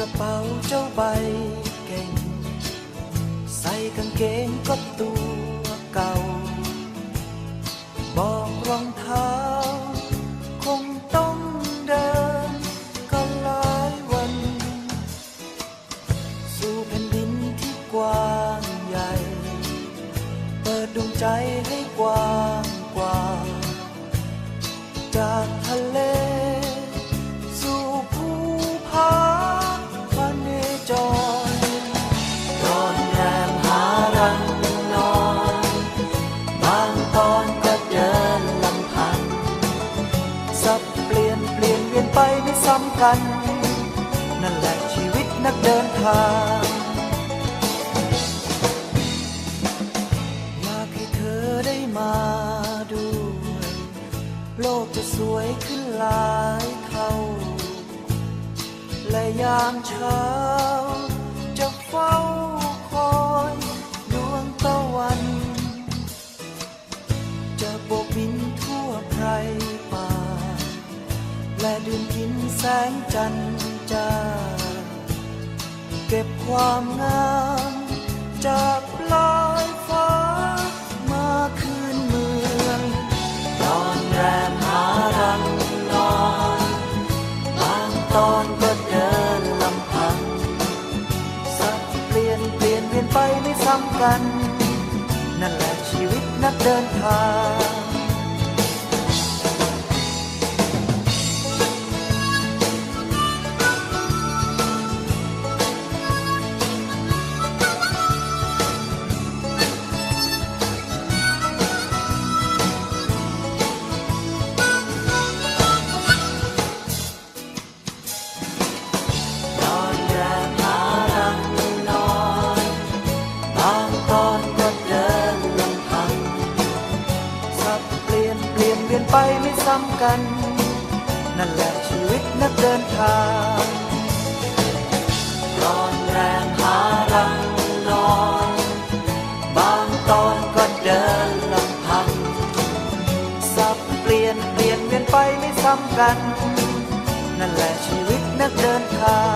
กระเป๋าเจ้าใบเก่ง ใส่กางเกงก็ตัวเก่า บอกรองเท้า คงต้องเดินก็หลายวัน สู่แผ่นดินที่กว้างใหญ่ เปิดดวงใจให้กว้างกว่า จากทะเล กัน นั่นแหละชีวิตนักเดินทางอยากให้เธอได้มาด้วย โลกจะสวยขึ้นหลายเท่า และยามเช้า จะเฝ้าคอยดวงตะวัน จะโบกบินทั่วไพรป่า และดื่มกิน งจันทร์จ้า เก็บความงามจากปลายฟ้ามาคืนเมืองนอนแรมหารังนอนบางตอนก็เดินลำพัง สับเปลี่ยนเปลี่ยนเวียนไปไม่ซ้ำกัน นั่นแหละชีวิตนักเดินทาง ไปไม่ซ้ำกัน นั่นแหละชีวิตนักเดินทางนอนแรมหารังนอน บางตอนก็เดินลำพัง สับเปลี่ยนเปลี่ยนเวียนไปไม่ซ้ำกัน นั่นแหละชีวิตนักเดินทาง